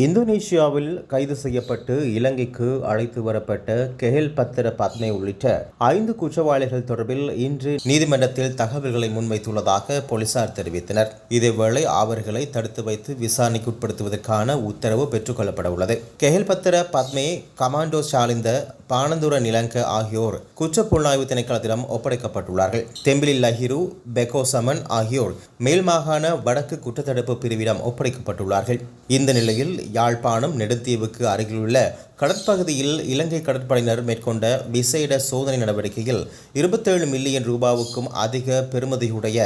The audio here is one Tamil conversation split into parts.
இந்தோனேஷியாவில் கைது செய்யப்பட்டு இலங்கைக்கு அழைத்து வரப்பட்ட கெஹல் பத்திர பத்மே உள்ளிட்ட ஐந்து குற்றவாளிகள் தொடர்பில் இன்று நீதிமன்றத்தில் தகவல்களை முன்வைத்துள்ளதாக போலீசார் தெரிவித்தனர். இதேவேளை அவர்களை தடுத்து வைத்து விசாரணைக்கு உட்படுத்துவதற்கான உத்தரவு பெற்றுக்கொள்ளப்பட உள்ளது கெஹல் பத்திர பத்மே கமாண்டோ சாலிந்த பானந்துர நிலங்க ஆகியோர் குற்றப்புலனாய்வு திணைக்களத்திடம் ஒப்படைக்கப்பட்டுள்ளார்கள். தெம்பிலில் லஹிரு பெகோசமன் ஆகியோர் மேல் மாகாண வடக்கு குற்றத்தடுப்பு பிரிவிடம் ஒப்படைக்கப்பட்டுள்ளார்கள். இந்த நிலையில் யாழ்ப்பாணம் நெடுத்தீவுக்கு அருகிலுள்ள கடற்பகுதியில் இலங்கை கடற்படையினர் மேற்கொண்ட விசேட சோதனை நடவடிக்கையில் இருபத்தேழு மில்லியன் ரூபாவுக்கும் அதிக பெறுமதியுடைய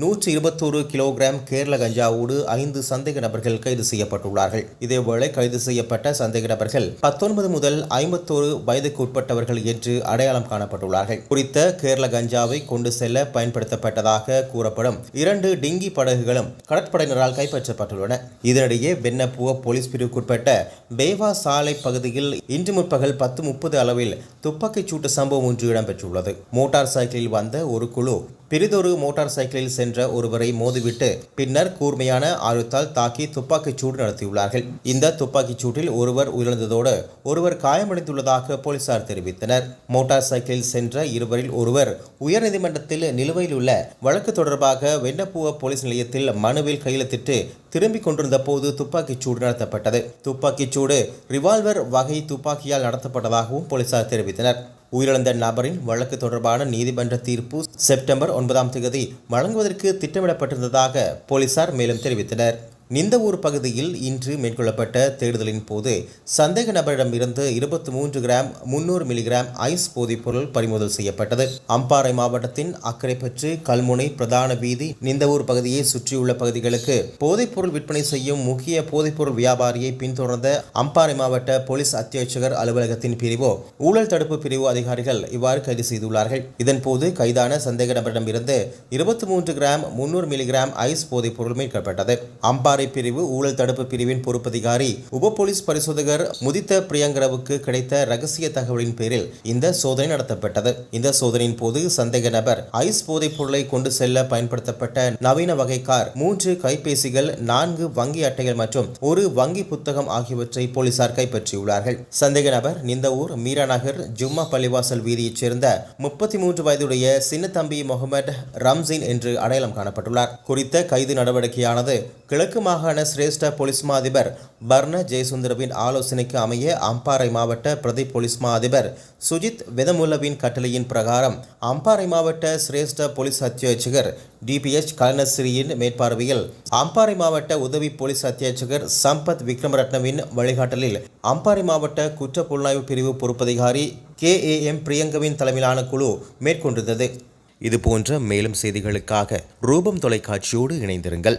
நூற்றி இருபத்தோரு கிலோகிராம் கேரள கஞ்சாவோடு ஐந்து சந்தேக நபர்கள் கைது செய்யப்பட்டுள்ளார்கள். இதேவேளை கைது செய்யப்பட்ட சந்தேக நபர்கள் பத்தொன்பது முதல் ஐம்பத்தோரு வயதுக்கு உட்பட்டவர்கள் என்று அடையாளம் காணப்பட்டுள்ளார்கள். குறித்த கேரள கஞ்சாவை கொண்டு செல்ல பயன்படுத்தப்பட்டதாக கூறப்படும் இரண்டு டிங்கி படகுகளும் கடற்படையினரால் கைப்பற்றப்பட்டுள்ளன. இதனிடையே வெண்ணப்புவ போலீஸ் பிரிவுக்குட்பட்ட பேவா சாலை பகுதியில் இன்று முற்பகல் பத்து முப்பது அளவில் துப்பாக்கிச் சூட்டு சம்பவம் ஒன்று இடம்பெற்றுள்ளது. மோட்டார் சைக்கிளில் வந்த ஒரு குழு பிரிதொரு மோட்டார் சைக்கிளில் சென்ற ஒருவரை மோதிவிட்டு பின்னர் கூர்மையான ஆயுத்தால் தாக்கி துப்பாக்கிச் சூடு நடத்தியுள்ளார்கள். இந்த துப்பாக்கிச் சூட்டில் ஒருவர் உயிரிழந்ததோடு ஒருவர் காயமடைந்துள்ளதாக போலீசார் தெரிவித்தனர். மோட்டார் சைக்கிளில் சென்ற இருவரில் ஒருவர் உயர்நீதிமன்றத்தில் நிலுவையில் உள்ள வழக்கு தொடர்பாக வெண்ணப்புவ போலீஸ் நிலையத்தில் மனுவில் கையெழுத்திட்டு திரும்பிக் கொண்டிருந்த போது துப்பாக்கிச் சூடு நடத்தப்பட்டது. துப்பாக்கிச் சூடு ரிவால்வர் வகை துப்பாக்கியால் நடத்தப்பட்டதாகவும் போலீசார் தெரிவித்தனர். உயிரிழந்த நபரின் வழக்கு தொடர்பான நீதிமன்ற தீர்ப்பு செப்டம்பர் ஒன்பதாம் தேதி வழங்குவதற்கு திட்டமிடப்பட்டிருந்ததாக போலீசார் மேலும் தெரிவித்தனர். நிந்தவூர் பகுதியில் இன்று மேற்கொள்ளப்பட்ட தேடுதலின் போது சந்தேக நபரிடமிருந்து இருபத்தி மூன்று கிராம் முன்னூறு மில்லிகிராம் ஐஸ் போதைப்பொருள் பறிமுதல் செய்யப்பட்டது. அம்பாறை மாவட்டத்தின் அக்கரைப்பற்று கல்முனை பிரதான வீதி நிந்தவூர் பகுதியை சுற்றியுள்ள பகுதிகளுக்கு போதைப்பொருள் விற்பனை செய்யும் முக்கிய போதைப்பொருள் வியாபாரியை பின்தொடர்ந்த அம்பாறை மாவட்ட போலீஸ் அத்தியட்சகர் அலுவலகத்தின் பிரிவோ ஊழல் தடுப்பு பிரிவு அதிகாரிகள் இவ்வாறு கைது செய்துள்ளார்கள். இதன்போது கைதான சந்தேக நபரிடமிருந்து இருபத்தி மூன்று கிராம் முன்னூறு மில்லிகிராம் ஐஸ் போதைப்பொருள் மீட்கப்பட்டது. அம்பாறை விசாரணை பிரிவு ஊழல் தடுப்பு பிரிவின் பொறுப்பதிகாரி உப போலீஸ் பரிசோதகர் முதித்த பிரியங்கரவுக்கு கிடைத்த ரகசிய தகவலின் பேரில் இந்த சோதனை நடத்தப்பட்டது. இந்த சோதனையின் போது சந்தேக நபர் ஐஸ் போதைப் பொருளை கொண்டு செல்ல பயன்படுத்தப்பட்ட நவீன வகை கார் மூன்று கைபேசிகள் நான்கு வங்கி அட்டைகள் மற்றும் ஒரு வங்கி புத்தகம் ஆகியவற்றை போலீசார் கைப்பற்றியுள்ளார்கள். சந்தேக நபர் நிந்தவூர் மீரா நகர் ஜும்மா பள்ளிவாசல் வீதியைச் சேர்ந்த முப்பத்தி மூன்று வயதுடைய சின்னத்தம்பி முகமது ரம்சின் என்று அடையாளம் காணப்பட்டுள்ளார். குறித்த கைது நடவடிக்கையானது கிழக்கு மாகாண சிரேஷ்ட போலீஸ் மா அதிபர் பர்ண ஜெயசுந்தரவின் ஆலோசனைக்கு அமைய அம்பாறை மாவட்ட பிரதி போலீஸ் மா அதிபர் சுஜித் வெதமுல்லவின் கட்டளையின் பிரகாரம் அம்பாறை மாவட்ட சிரேஷ்ட போலீஸ் அத்தியட்சகர் டிபிஎச் கலனசிரியின் மேற்பார்வையில் அம்பாறை மாவட்ட உதவி போலீஸ் அத்தியட்சகர் சம்பத் விக்ரமரட்னவின் வழிகாட்டலில் அம்பாறை மாவட்ட குற்ற புலனாய்வு பிரிவு பொறுப்பதிகாரி கே ஏ எம் பிரியங்கவின் தலைமையிலான குழு மேற்கொண்டிருந்தது. இது போன்ற மேலும் செய்திகளுக்காக ரூபம் தொலைக்காட்சியோடு இணைந்திருங்கள்.